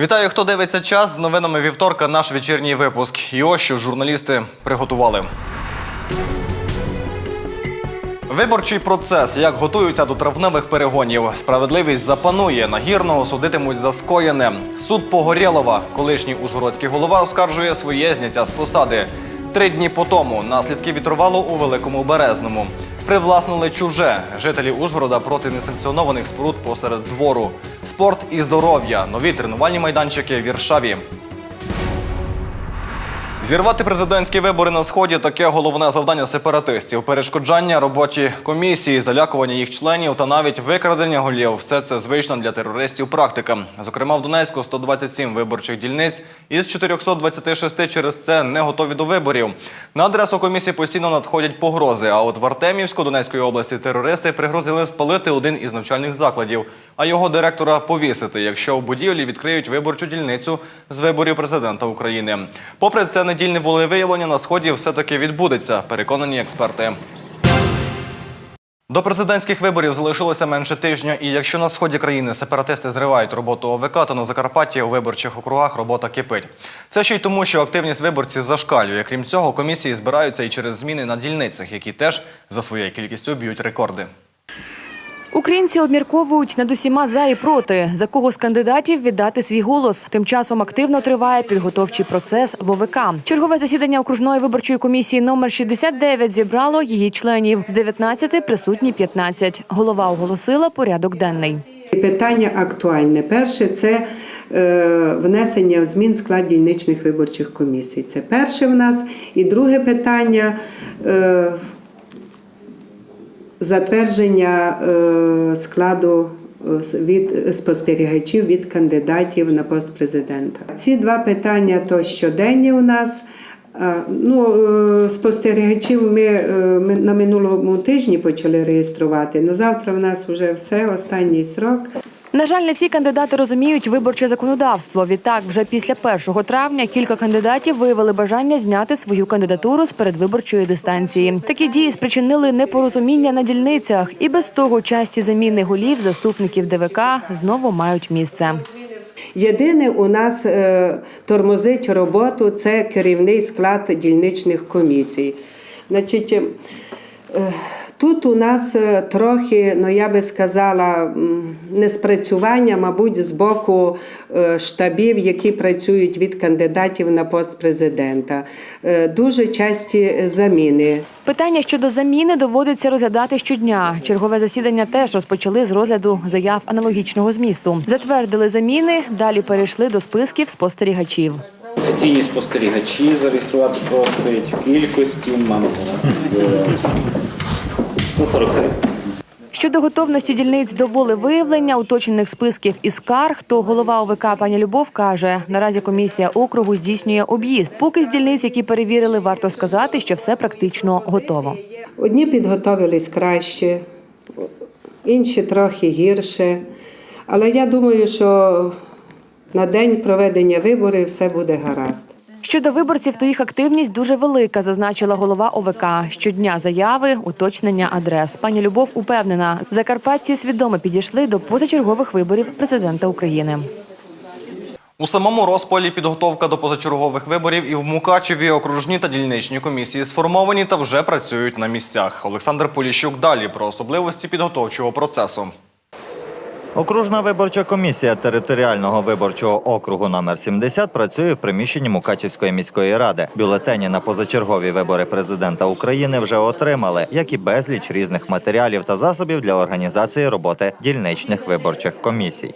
Вітаю, хто дивиться час з новинами вівторка. Наш вечірній випуск. І ось що журналісти приготували. Виборчий процес, як готуються до травневих перегонів. Справедливість запанує. Нагірного судитимуть за скоєне. Суд Погорєлова, колишній ужгородський голова, оскаржує своє зняття з посади. Три дні по тому наслідки вітровалу у Великому Березному. Привласнили чуже. Жителі Ужгорода проти несанкціонованих споруд посеред двору. Спорт і здоров'я. Нові тренувальні майданчики в Віршаві. Зірвати президентські вибори на сході таке головне завдання сепаратистів. Перешкоджання роботі комісії, залякування їх членів та навіть викрадення голів. Все це звична для терористів практика. Зокрема, в Донецьку 127 виборчих дільниць із 426 через це не готові до виборів. На адресу комісії постійно надходять погрози. А от в Артемівську Донецької області терористи пригрозили спалити один із навчальних закладів, а його директора повісити, якщо в будівлі відкриють виборчу дільницю з виборів президента України. Попри це, недільне волевиявлення на сході все-таки відбудеться, переконані експерти. До президентських виборів залишилося менше тижня, і якщо на сході країни сепаратисти зривають роботу ОВК, то на Закарпатті у виборчих округах робота кипить. Це ще й тому, що активність виборців зашкалює. Крім цього, комісії збираються і через зміни на дільницях, які теж за своєю кількістю б'ють рекорди. Українці обмірковують над усіма за і проти, за кого з кандидатів віддати свій голос. Тим часом активно триває підготовчий процес в ОВК. Чергове засідання окружної виборчої комісії номер 69 зібрало її членів. З 19 присутні 15. Голова оголосила порядок денний. Питання актуальне. Перше це е, внесення змін в склад дільничних виборчих комісій. Це перше в нас. І друге питання е, затвердження е, складу е, від спостерігачів від кандидатів на пост президента. Ці два питання то щоденні у нас. Ну, е, спостерігачів ми, е, ми на минулому тижні почали реєструвати. але завтра в нас вже все, останній срок. На жаль, не всі кандидати розуміють виборче законодавство. Відтак, вже після 1 травня кілька кандидатів виявили бажання зняти свою кандидатуру з передвиборчої дистанції. Такі дії спричинили непорозуміння на дільницях, і без того часті заміни голів заступників ДВК знову мають місце. Єдине у нас е, тормозить роботу це керівний склад дільничних комісій. Значить, е, тут у нас е, трохи, ну я би сказала, м, неспрацювання, мабуть, з боку е, штабів, які працюють від кандидатів на пост президента. Е, Дуже часті заміни. Питання щодо заміни доводиться розглядати щодня. Чергове засідання теж розпочали з розгляду заяв аналогічного змісту. Затвердили заміни, далі перейшли до списків спостерігачів. Офіційні спостерігачі зареєструвати просить в кількості маємо е, 143. Щодо готовності дільниць до волевиявлення уточнених списків і скарг, то голова ОВК пані Любов каже, наразі комісія округу здійснює об'їзд. Поки з дільниць, які перевірили, варто сказати, що все практично готово. Одні підготовились краще, інші трохи гірше. Але я думаю, що на день проведення виборів все буде гаразд. Щодо виборців, то їх активність дуже велика, зазначила голова ОВК. Щодня заяви, уточнення адрес. Пані Любов упевнена, закарпатці свідомо підійшли до позачергових виборів президента України. У самому розпалі підготовка до позачергових виборів і в Мукачеві окружні та дільничні комісії сформовані та вже працюють на місцях. Олександр Поліщук далі про особливості підготовчого процесу. Окружна виборча комісія територіального виборчого округу номер 70 працює в приміщенні Мукачівської міської ради. Бюлетені на позачергові вибори президента України вже отримали, як і безліч різних матеріалів та засобів для організації роботи дільничних виборчих комісій.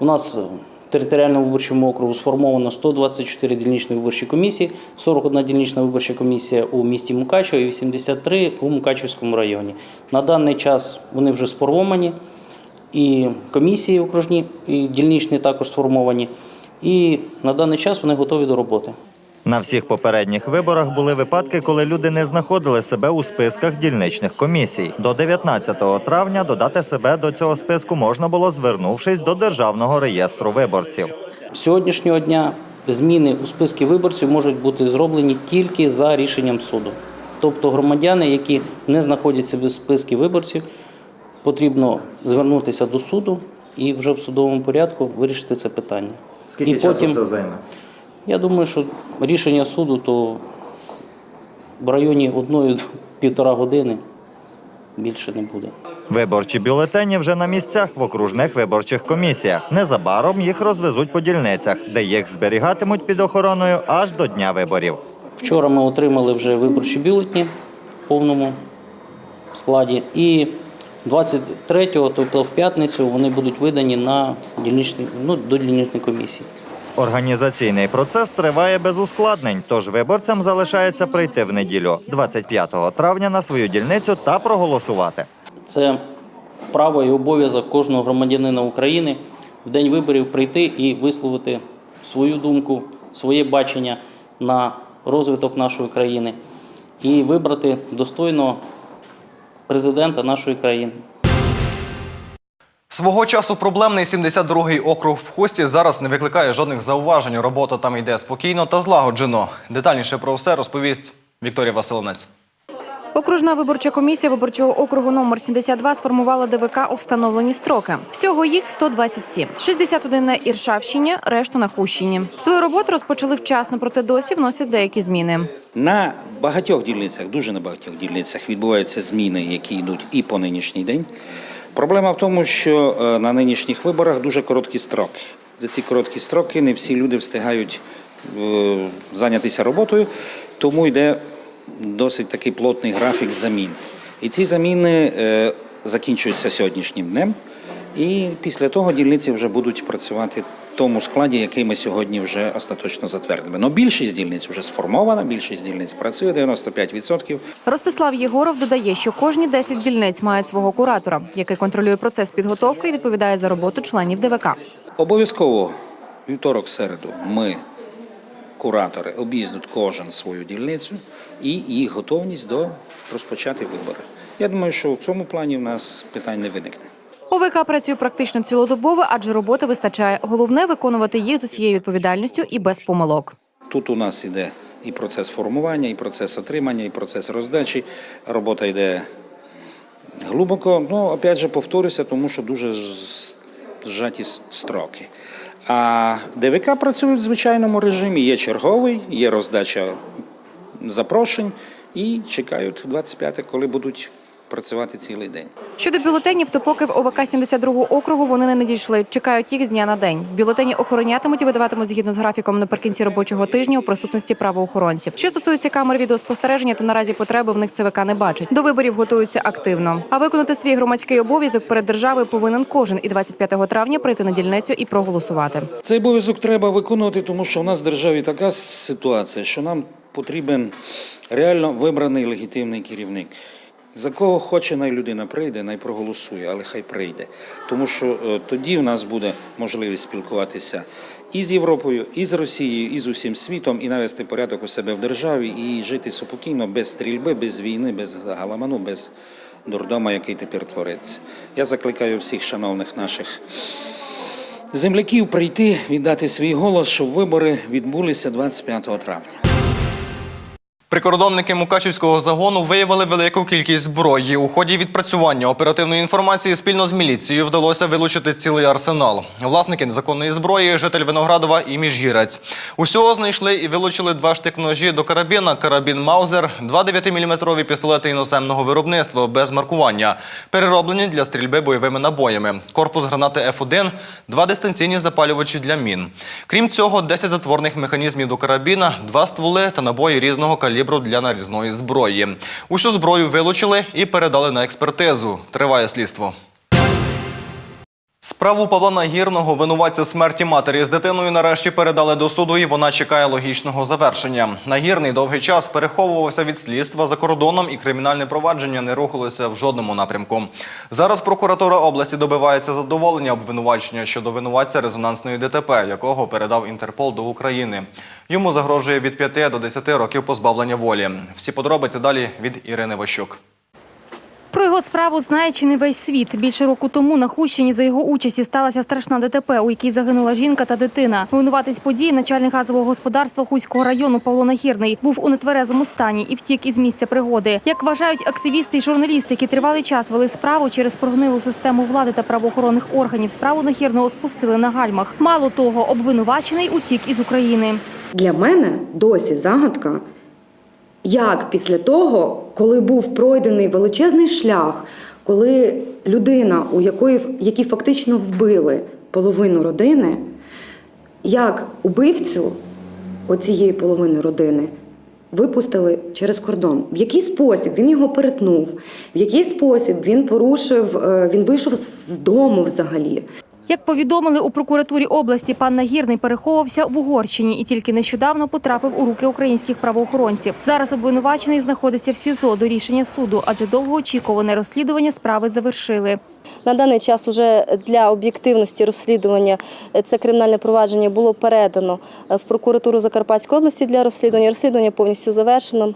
У нас в територіальному виборчому округу сформовано 124 дільничні виборчі комісії, 41 дільнична виборча комісія у місті Мукачево і 83 у Мукачевському районі. На даний час вони вже сформовані, і комісії окружні, і дільничні також сформовані. І на даний час вони готові до роботи. На всіх попередніх виборах були випадки, коли люди не знаходили себе у списках дільничних комісій. До 19 травня додати себе до цього списку можна було, звернувшись до державного реєстру виборців. З Сьогоднішнього дня зміни у списки виборців можуть бути зроблені тільки за рішенням суду. Тобто громадяни, які не знаходяться в списку виборців, потрібно звернутися до суду і вже в судовому порядку вирішити це питання. Скільки і потім, займе? Я думаю, що рішення суду то в районі одної-півтора години більше не буде. Виборчі бюлетені вже на місцях в окружних виборчих комісіях. Незабаром їх розвезуть по дільницях, де їх зберігатимуть під охороною аж до дня виборів. Вчора ми отримали вже виборчі бюлетні в повному складі. І 23-го, тобто в п'ятницю, вони будуть видані на дільничні, ну, до дільничної комісії. Організаційний процес триває без ускладнень, тож виборцям залишається прийти в неділю, 25 травня, на свою дільницю та проголосувати. Це право і обов'язок кожного громадянина України в день виборів прийти і висловити свою думку, своє бачення на розвиток нашої країни і вибрати достойного президента нашої країни. Свого часу проблемний 72-й округ в хості зараз не викликає жодних зауважень. Робота там йде спокійно та злагоджено. Детальніше про все розповість Вікторія Василинець. Окружна виборча комісія виборчого округу номер 72 сформувала ДВК у встановлені строки. Всього їх 127. 61 на Іршавщині, решту на Хущині. Свою роботу розпочали вчасно, проте досі вносять деякі зміни. На багатьох дільницях, дуже на багатьох дільницях відбуваються зміни, які йдуть і по нинішній день. Проблема в тому, що е, на нинішніх виборах дуже короткі строки. За ці короткі строки не всі люди встигають е, зайнятися роботою, тому йде досить такий плотний графік замін. І ці заміни е, закінчуються сьогоднішнім днем. І після того дільниці вже будуть працювати в тому складі, який ми сьогодні вже остаточно затвердили. Но більшість дільниць вже сформована, більшість дільниць працює 95%. Ростислав Єгоров додає, що кожні 10 дільниць мають свого куратора, який контролює процес підготовки і відповідає за роботу членів ДВК. Обов'язково вівторок, середу ми, куратори, об'їздять кожен свою дільницю і їх готовність до розпочати вибори. Я думаю, що в цьому плані в нас питань не виникне. ОВК працює практично цілодобово, адже роботи вистачає. Головне виконувати їх з усією відповідальністю і без помилок. Тут у нас іде і процес формування, і процес отримання, і процес роздачі. Робота йде глибоко. Ну, опять же, повторюся, тому що дуже зжаті строки. А ДВК працюють в звичайному режимі. Є черговий, є роздача запрошень і чекають 25 коли будуть працювати цілий день. Щодо бюлетенів, то поки в ОВК 72-го округу вони не надійшли. Чекають їх з дня на день. Бюлетені охоронятимуть і видаватимуть згідно з графіком наприкінці робочого тижня у присутності правоохоронців. Що стосується камер відеоспостереження, то наразі потреби в них ЦВК не бачить. До виборів готуються активно. А виконати свій громадський обов'язок перед державою повинен кожен і 25 травня прийти на дільницю і проголосувати. Цей обов'язок треба виконувати, тому що в нас в державі така ситуація, що нам потрібен реально вибраний легітимний керівник. За кого хоче, най людина прийде, най проголосує, але хай прийде. Тому що е, тоді в нас буде можливість спілкуватися і з Європою, і з Росією, і з усім світом, і навести порядок у себе в державі, і жити спокійно, без стрільби, без війни, без галаману, без дурдома, який тепер твориться. Я закликаю всіх шановних наших земляків прийти, віддати свій голос, щоб вибори відбулися 25 травня. Прикордонники Мукачівського загону виявили велику кількість зброї. У ході відпрацювання оперативної інформації спільно з міліцією вдалося вилучити цілий арсенал. Власники незаконної зброї – житель Виноградова і Міжгірець. Усього знайшли і вилучили два штик-ножі до карабіна, карабін Маузер, два 9-мм пістолети іноземного виробництва без маркування, перероблені для стрільби бойовими набоями, корпус гранати F1, два дистанційні запалювачі для мін. Крім цього, 10 затворних механізмів до карабіна, два стволи та набої різного калібру для нарізної зброї. Усю зброю вилучили і передали на експертизу. Триває слідство. Справу Павла Нагірного, винуватця смерті матері з дитиною, нарешті передали до суду, і вона чекає логічного завершення. Нагірний довгий час переховувався від слідства за кордоном, і кримінальне провадження не рухалося в жодному напрямку. Зараз прокуратура області добивається задоволення обвинувачення щодо винуватця резонансної ДТП, якого передав Інтерпол до України. Йому загрожує від 5 до 10 років позбавлення волі. Всі подробиці далі від Ірини Ващук. Про його справу знає чи не весь світ. Більше року тому на Хущині за його участі сталася страшна ДТП, у якій загинула жінка та дитина. Винуватець події, начальник газового господарства Хуського району Павло Нахірний, був у нетверезому стані і втік із місця пригоди. Як вважають активісти і журналісти, які тривалий час вели справу через прогнилу систему влади та правоохоронних органів, справу Нахірного спустили на гальмах. Мало того, обвинувачений утік із України. Для мене досі загадка, як після того, коли був пройдений величезний шлях, коли людина, у якої які фактично вбили половину родини, як убивцю оцієї половини родини випустили через кордон. В який спосіб він його перетнув, в який спосіб він порушив, е, він вийшов з дому взагалі. Як повідомили у прокуратурі області, пан Нагірний переховувався в Угорщині і тільки нещодавно потрапив у руки українських правоохоронців. Зараз обвинувачений знаходиться в СІЗО до рішення суду, адже довгоочікуване розслідування справи завершили. На даний час уже для об'єктивності розслідування е, це кримінальне провадження було передано е, в прокуратуру Закарпатської області для розслідування. Розслідування повністю завершено.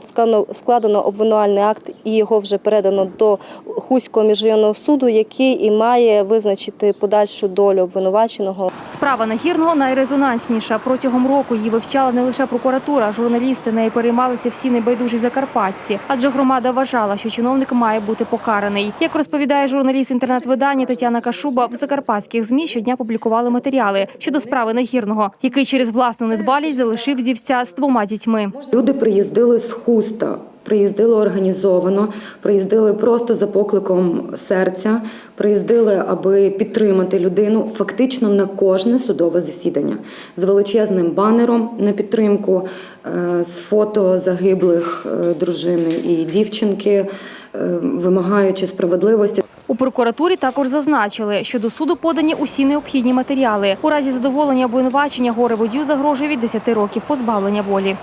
Складено, обвинувальний акт і його вже передано до Хуського міжрайонного суду, який і має визначити подальшу долю обвинуваченого. Справа Нагірного найрезонансніша. Протягом року її вивчала не лише прокуратура, журналісти нею переймалися всі небайдужі закарпатці, адже громада вважала, що чиновник має бути покараний. Як розповідає журналіст інтернет-видання Тетяна Кашуба, в закарпатських змі щодня публікували матеріали щодо справи Нагірного, який через власну недбалість залишив зівця з двома дітьми. Люди приїздили з хуста, приїздили організовано, приїздили просто за покликом серця, приїздили, аби підтримати людину фактично на кожне судове засідання з величезним банером на підтримку, е, з фото загиблих е, дружини і дівчинки, е, вимагаючи справедливості. У прокуратурі також зазначили, що до суду подані усі необхідні матеріали. У разі задоволення обвинувачення горе водію загрожує від 10 років позбавлення волі.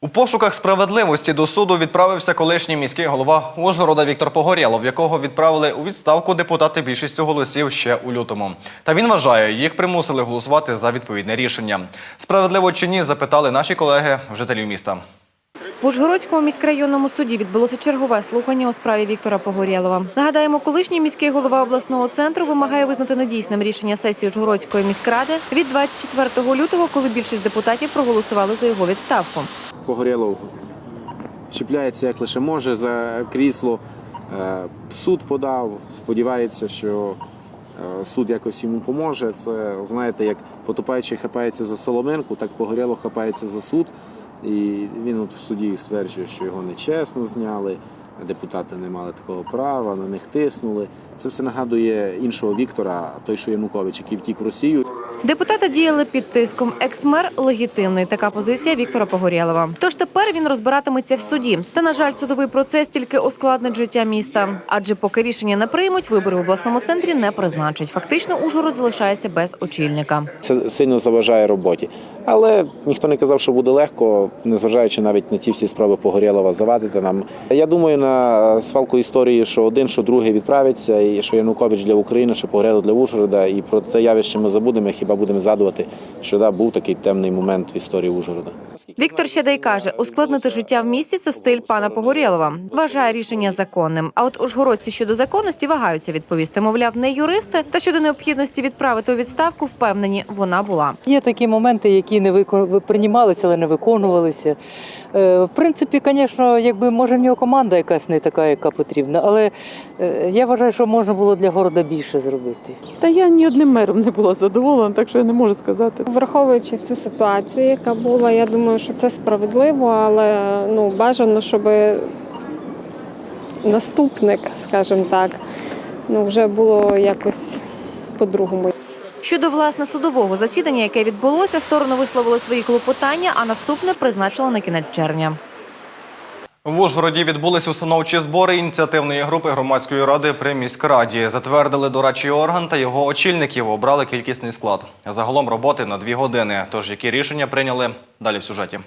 У пошуках справедливості до суду відправився колишній міський голова Ужгорода Віктор Погорєлов, якого відправили у відставку депутати більшістю голосів ще у лютому. Та він вважає, їх примусили голосувати за відповідне рішення. Справедливо чи ні, запитали наші колеги жителів міста. В Ужгородському міськрайонному суді відбулося чергове слухання у справі Віктора Погорєлова. Нагадаємо, колишній міський голова обласного центру вимагає визнати недійсним рішення сесії Ужгородської міськради від 24 лютого, коли більшість депутатів проголосували за його відставку. Погорєлов чіпляється як лише може за крісло. Е, Суд подав, сподівається, що е, суд якось йому поможе. Це знаєте, як потопаючий хапається за соломинку, так Погорєлов хапається за суд. І він от в суді стверджує, що його нечесно зняли, депутати не мали такого права, на них тиснули. Це все нагадує іншого Віктора, той, що Янукович, який втік в Росію. Депутати діяли під тиском. Екс-мер легітимний. Така позиція Віктора Погорєлова. Тож тепер він розбиратиметься в суді. Та на жаль, судовий процес тільки ускладнить життя міста. Адже поки рішення не приймуть, вибори в обласному центрі не призначать. Фактично, Ужгород залишається без очільника. Це сильно заважає роботі. Але ніхто не казав, що буде легко, незважаючи навіть на ті всі спроби Погорєлова завадити нам. Я думаю, на свалку історії, що один, що другий відправиться, і що Янукович для України, що Погорєлов для Ужгорода. І про це явище ми забудемо, хіба будемо згадувати, що да, був такий темний момент в історії Ужгорода. Віктор Щедей каже, ускладнити життя в місті це стиль пана Погорєлова. Вважає рішення законним. А от ужгородці щодо законності вагаються відповісти. Мовляв, не юристи. Та щодо необхідності відправити у відставку, впевнені, вона була. Є такі моменти, які не викон... приймалися, але не виконувалися. Е, В принципі, звісно, якби може в нього команда якась не така, яка потрібна, але е, я вважаю, що можна було для города більше зробити. Та я ні одним мером не була задоволена, так що я не можу сказати. Враховуючи всю ситуацію, яка була, я думаю, що це справедливо, але ну бажано, щоб наступник, скажімо так, ну вже було якось по-другому. Щодо власне судового засідання, яке відбулося, сторони висловили свої клопотання, а наступне призначили на кінець червня. В Ужгороді відбулись установчі збори ініціативної групи громадської ради при міськраді. Затвердили дорадчий орган та його очільників. Обрали кількісний склад. Загалом роботи на дві години. Тож які рішення прийняли далі в сюжеті.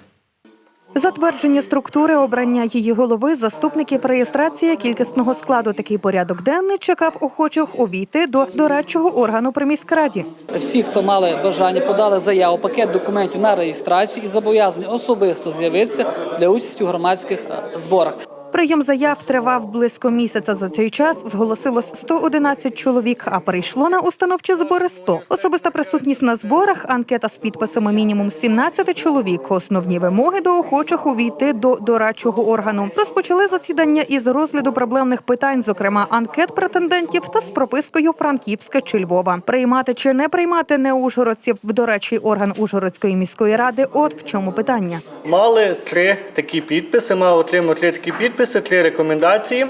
Затвердження структури, обрання її голови, заступників, реєстрації кількісного складу. Такий порядок денний чекав охочих увійти до дорадчого органу при міськраді. Всі, хто мали бажання, подали заяву, пакет документів на реєстрацію і зобов'язані особисто з'явитися для участі у громадських е, зборах. Прийом заяв тривав близько місяця. За цей час зголосилось 111 чоловік, а прийшло на установчі збори 100. Особиста присутність на зборах, анкета з підписами мінімум 17 чоловік. Основні вимоги до охочих увійти до дорадчого органу. Розпочали засідання із розгляду проблемних питань, зокрема анкет претендентів та з пропискою Франківська чи Львова. Приймати чи не приймати неужгородців в дорадчий орган Ужгородської міської ради. От в чому питання. Мали три такі підписи, мав отримати три такі підписи, три рекомендації.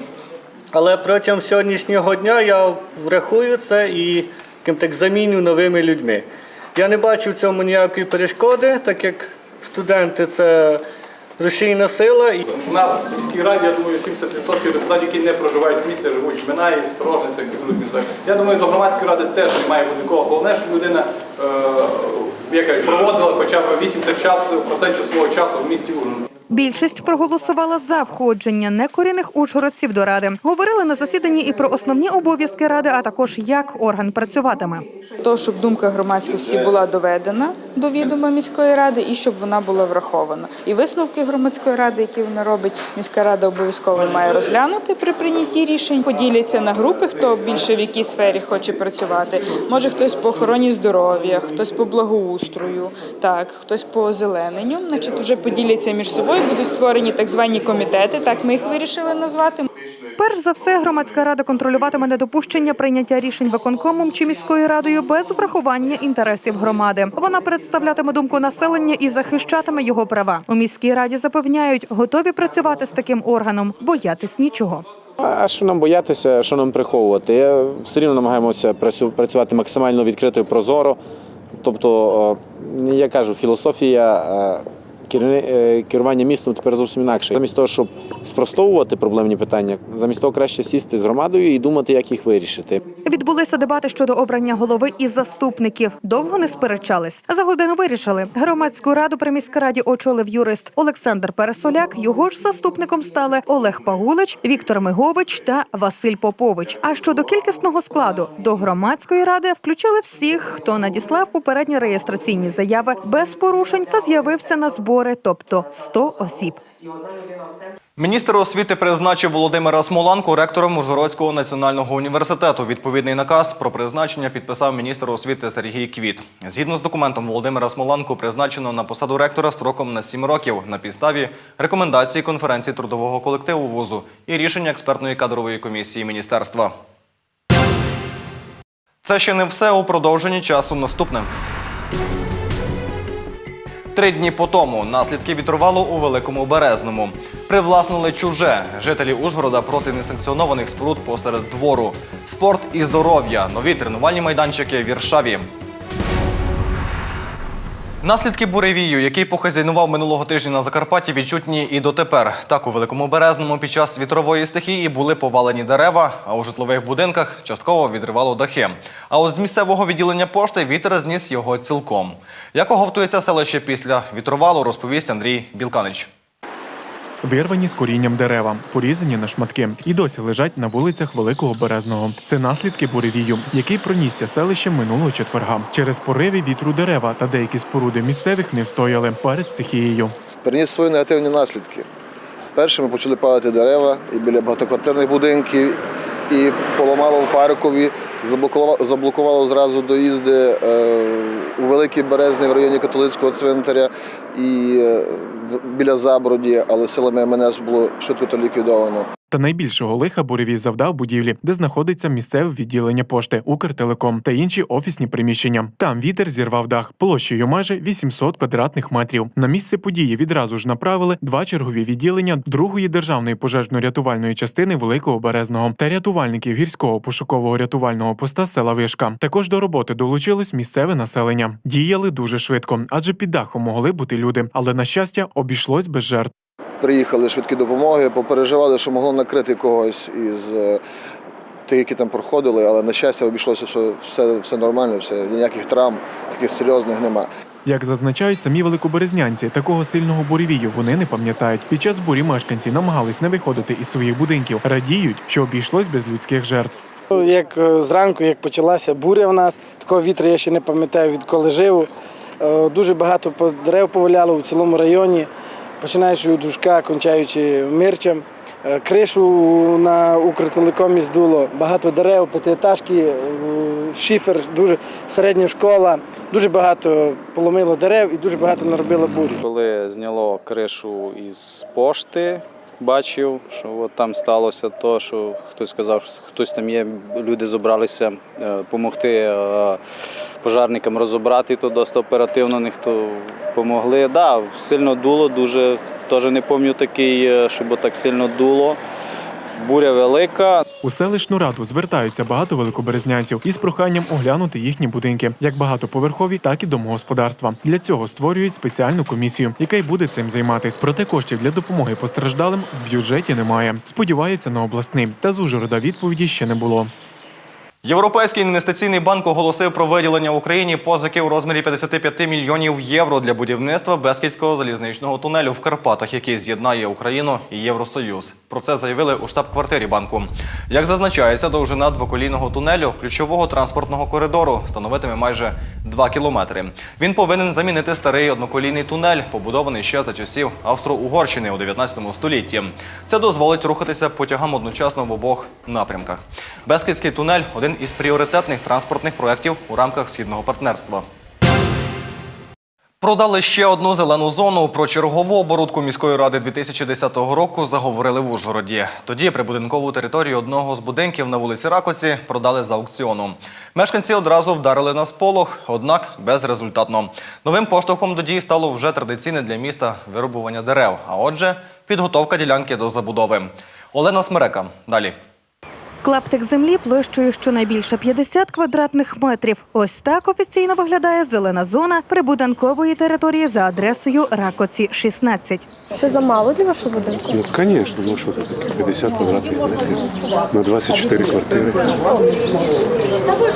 Але протягом сьогоднішнього дня я врахую це і так заміню новими людьми. Я не бачу в цьому ніякої перешкоди, так як студенти це рушійна сила. У нас в міській раді, я думаю, 70% депутатів, які не проживають в місті, живуть в Минаї, в Сторожницях і в містах. Я думаю, до громадської ради теж не має бути нікого. Головне, щоб людина е, як кажуть, проводила хоча б 80 часу, процентів свого часу в місті Ужгород. Більшість проголосувала за входження некорінних ужгородців до ради. Говорили на засіданні і про основні обов'язки ради, а також як орган працюватиме. То, щоб думка громадськості була доведена до відома міської ради і щоб вона була врахована. І висновки громадської ради, які вона робить, міська рада обов'язково має розглянути при прийнятті рішень. Поділяться на групи, хто більше в якій сфері хоче працювати. Може хтось по охороні здоров'я, хтось по благоустрою, так, хтось по озелененню. Значить, вже поділяться між собою, будуть створені так звані комітети. Так ми їх вирішили назвати. Перш за все, громадська рада контролюватиме недопущення прийняття рішень виконкомом чи міською радою без врахування інтересів громади. Вона представлятиме думку населення і захищатиме його права. У міській раді запевняють, готові працювати з таким органом, боятись нічого. А що нам боятися, що нам приховувати? Я все рівно намагаємося працю- працювати максимально відкрито і прозоро. Тобто, е, я кажу, філософія е, керування містом тепер зовсім інакше. Замість того, щоб спростовувати проблемні питання, замість того краще сісти з громадою і думати, як їх вирішити. Відбулися дебати щодо обрання голови і заступників. Довго не сперечались. За годину вирішили. Громадську раду при міській раді очолив юрист Олександр Пересоляк. Його ж заступником стали Олег Пагулич, Віктор Мигович та Василь Попович. А щодо кількісного складу до громадської ради включили всіх, хто надіслав попередні реєстраційні заяви без порушень та з'явився на збори, тобто 100 осіб. Міністр освіти призначив Володимира Смоланку ректором Ужгородського національного університету. Відповідний наказ про призначення підписав міністр освіти Сергій Квіт. Згідно з документом, Володимира Смоланку призначено на посаду ректора строком на 7 років на підставі рекомендацій конференції трудового колективу вузу і рішення експертної кадрової комісії міністерства. Це ще не все у продовженні часу. Наступне. Три дні по тому наслідки вітрувало у Великому Березному. Привласнили чуже. Жителі Ужгорода проти несанкціонованих споруд посеред двору. Спорт і здоров'я. Нові тренувальні майданчики в Віршаві. Наслідки буревію, який похазяйнував минулого тижня на Закарпатті, відчутні і дотепер. Так у Великому Березному під час вітрової стихії були повалені дерева, а у житлових будинках частково відривало дахи. А от з місцевого відділення пошти вітер зніс його цілком. Як оговтується селище після вітровалу, розповість Андрій Білканич. Вирвані з корінням дерева, порізані на шматки і досі лежать на вулицях Великого Березного. Це наслідки буревію, який пронісся селище минулого четверга. Через пориви вітру дерева та деякі споруди місцевих не встояли перед стихією. Приніс свої негативні наслідки. Першими почали палити дерева і біля багатоквартирних будинків, і поламало в паркові, заблокувало, заблокувало зразу доїзди е, у Великий Березний в районі католицького цвинтаря і е, біля Заброді, але силами МНС було швидко то ліквідовано. Та найбільшого лиха буревій завдав будівлі, де знаходиться місцеве відділення пошти Укртелеком та інші офісні приміщення. Там вітер зірвав дах площею майже 800 квадратних метрів. На місце події відразу ж направили два чергові відділення другої державної пожежно-рятувальної частини Великого Березного та рятувальників гірського пошукового рятувального поста села Вишка. Також до роботи долучилось місцеве населення. Діяли дуже швидко, адже під дахом могли бути люди, але на щастя обійшлось без жертв. Приїхали швидкі допомоги, попереживали, що могло накрити когось із е, тих, які там проходили, але на щастя обійшлося, що все, все нормально, все, ніяких травм таких серйозних нема. Як зазначають самі великоберезнянці, такого сильного буревію вони не пам'ятають. Під час бурі мешканці намагались не виходити із своїх будинків. Радіють, що обійшлось без людських жертв. Як е, зранку, як почалася буря в нас, такого вітру я ще не пам'ятаю, відколи живу. Е, Дуже багато по- дерев поваляло у цілому районі, починаючи від дружка, кончаючи мирчем. Е, Кришу на Укртелекомі здуло, багато дерев, п'ятиетажки, е, шифер, дуже середня школа, дуже багато поломило дерев і дуже багато наробило бурі. Коли зняло кришу із пошти, бачив, що от там сталося то, що хтось сказав, що хтось там є, люди зібралися допомогти пожарникам розібрати, то досить оперативно ніхто допомогли. Да, сильно дуло, дуже теж не пам'ятаю такий, е, щоб так сильно дуло. Буря велика. У селищну раду звертаються багато великоберезнянців із проханням оглянути їхні будинки, як багатоповерхові, так і домогосподарства. Для цього створюють спеціальну комісію, яка й буде цим займатись. Проте коштів для допомоги постраждалим в бюджеті немає. Сподіваються на обласний. Та з Ужгорода відповіді ще не було. Європейський інвестиційний банк оголосив про виділення Україні позики у розмірі 55 мільйонів євро для будівництва Бескідського залізничного тунелю в Карпатах, який з'єднає Україну і Євросоюз. Про це заявили у штаб-квартирі банку. Як зазначається, довжина двоколійного тунелю ключового транспортного коридору становитиме майже 2 кілометри. Він повинен замінити старий одноколійний тунель, побудований ще за часів Австро-Угорщини у 19 столітті. Це дозволить рухатися потягам одночасно в обох напрямках. Бескідський тунель один із пріоритетних транспортних проєктів у рамках східного партнерства. Продали ще одну зелену зону. Про чергову оборудку міської ради 2010 року заговорили в Ужгороді. Тоді прибудинкову територію одного з будинків на вулиці Ракоці продали за аукціону. Мешканці одразу вдарили на сполох, однак безрезультатно. Новим поштовхом до дій стало вже традиційне для міста вирубування дерев. А отже, підготовка ділянки до забудови. Олена Смерека. Далі. Клаптик землі площею щонайбільше 50 квадратних метрів. Ось так офіційно виглядає зелена зона прибудинкової території за адресою Ракоці 16. Це замало для вашого будинку? Ну, звісно, ну що таке? 50 квадратних метрів на 24 квартири. Та ви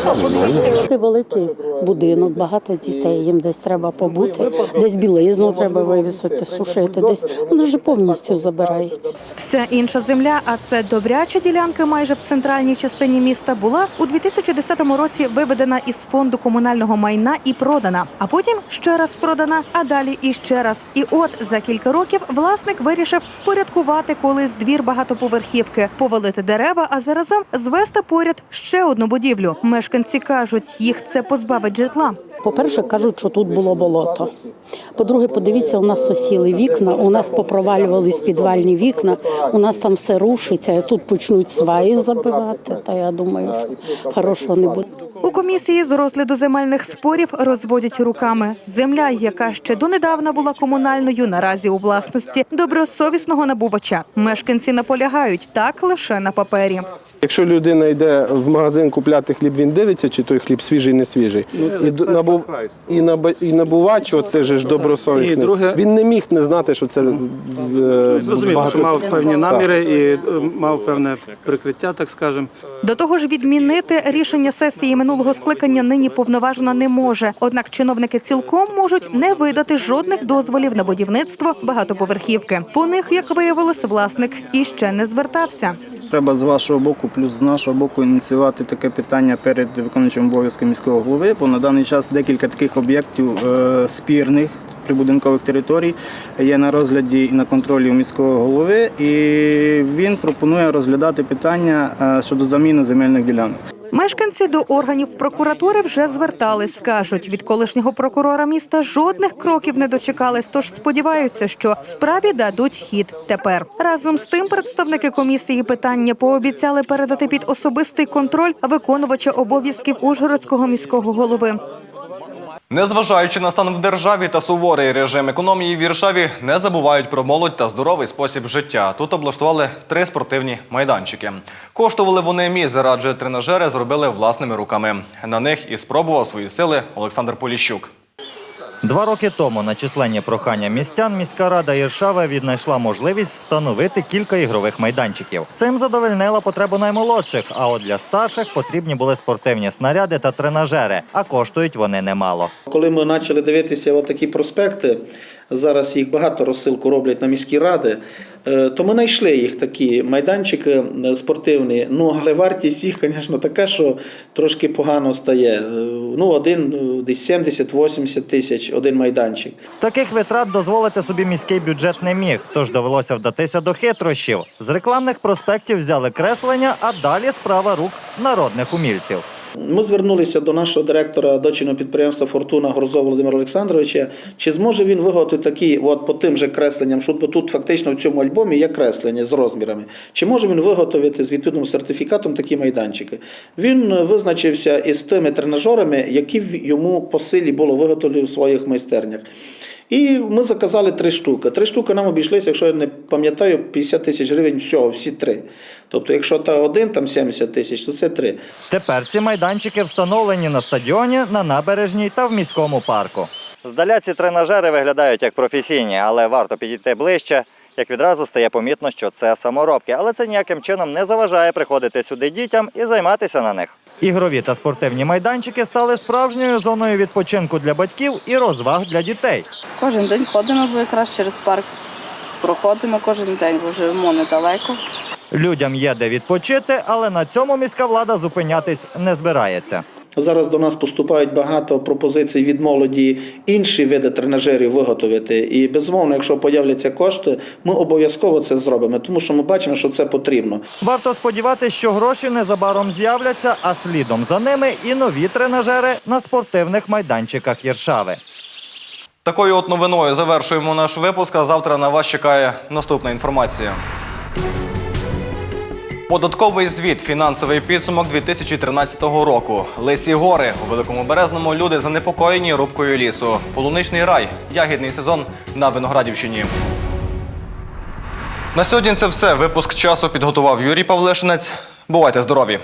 Це великий будинок, багато дітей. Їм десь треба побути, десь білизну треба вивісити, сушити, десь вони вже повністю забирають. Вся інша земля, а це добряча ділянка майже в центральній частині міста, була у 2010 році виведена із фонду комунального майна і продана. А потім ще раз продана, а далі і ще раз. І от за кілька років власник вирішив впорядкувати колись двір багатоповерхівки, повалити дерева, а заразом звести поряд ще одну будівлю. Мешканці кажуть, їх це позбавить житла. По-перше, кажуть, що тут було болото. По-друге, подивіться, у нас осіли вікна, у нас попровалювались підвальні вікна, у нас там все рушиться, і тут почнуть сваї забивати. Та я думаю, що хорошого не буде. У комісії з розгляду земельних спорів розводять руками. Земля, яка ще донедавна була комунальною, наразі у власності добросовісного набувача. Мешканці наполягають так лише на папері. Якщо людина йде в магазин купляти хліб, він дивиться, чи той хліб свіжий, не свіжий. і, д- набув, і, наба- і набувач, оце же ж добросовісний. Друге- Він не міг не знати, що це з- з- Зрозуміло, багато- що мав певні Так. наміри і е, мав певне прикриття, так скажемо. До того ж, відмінити рішення сесії минулого скликання нині повноважена не може. Однак чиновники цілком можуть не видати жодних дозволів на будівництво багатоповерхівки. По них, як виявилось, власник іще не звертався. Треба з вашого боку, плюс з нашого боку ініціювати таке питання перед виконуючим обов'язком міського голови, бо на даний час декілька таких об'єктів е, спірних прибудинкових територій є на розгляді і на контролі у міського голови, і він пропонує розглядати питання е, щодо заміни земельних ділянок. Мешканці до органів прокуратури вже звертались. Кажуть, від колишнього прокурора міста жодних кроків не дочекались, тож сподіваються, що справі дадуть хід тепер. Разом з тим, представники комісії питання пообіцяли передати під особистий контроль виконувача обов'язків Ужгородського міського голови. Незважаючи на стан в державі та суворий режим економії в Віршаві, не забувають про молодь та здоровий спосіб життя. Тут облаштували три спортивні майданчики. Коштували вони мізер, адже тренажери зробили власними руками. На них і спробував свої сили Олександр Поліщук. Два роки тому на численні прохання містян міська рада Іршава віднайшла можливість встановити кілька ігрових майданчиків. Цим задовольнила потребу наймолодших, а от для старших потрібні були спортивні снаряди та тренажери, а коштують вони немало. Коли ми почали дивитися отакі такі проспекти, Зараз їх багато розсилку роблять на міські ради. Е, То ми знайшли їх такі майданчики е, спортивні. Ну, але вартість їх, звісно, така, що трошки погано стає. Е, Ну, один десь 70-80 тисяч, один майданчик. Таких витрат дозволити собі міський бюджет не міг, тож довелося вдатися до хитрощів. З рекламних проспектів взяли креслення, а далі справа рук народних умільців. Ми звернулися до нашого директора дочірнього підприємства Фортуна Грозова Володимира Олександровича. Чи зможе він виготовити такі, от по тим же кресленням, що тут фактично в цьому альбомі є креслення з розмірами. Чи може він виготовити з відповідним сертифікатом такі майданчики? Він визначився із тими тренажерами, які йому по силі було виготовлені у своїх майстернях. І ми заказали три штуки. Три штуки нам обійшлися, якщо я не пам'ятаю, 50 тисяч гривень всього, всі три. Тобто, якщо та один там 70 тисяч, то це три. Тепер ці майданчики встановлені на стадіоні, на набережній та в міському парку. Здаля ці тренажери виглядають як професійні, але варто підійти ближче, як відразу стає помітно, що це саморобки. Але це ніяким чином не заважає приходити сюди дітям і займатися на них. Ігрові та спортивні майданчики стали справжньою зоною відпочинку для батьків і розваг для дітей. Кожен день ходимо, бо якраз через парк проходимо кожен день, бо живемо недалеко. Людям є де відпочити, але на цьому міська влада зупинятись не збирається. Зараз до нас поступають багато пропозицій від молоді інші види тренажерів виготовити. І безумовно, якщо появляться кошти, ми обов'язково це зробимо, тому що ми бачимо, що це потрібно. Варто сподіватися, що гроші незабаром з'являться, а слідом за ними і нові тренажери на спортивних майданчиках Єршави. Такою от новиною завершуємо наш випуск. А завтра на вас чекає наступна інформація. Податковий звіт, фінансовий підсумок 2013 року. Лисі гори у Великому Березному люди занепокоєні рубкою лісу. Полуничний рай, ягідний сезон на Виноградівщині. На сьогодні це все. Випуск часу підготував Юрій Павлишинець. Бувайте здорові!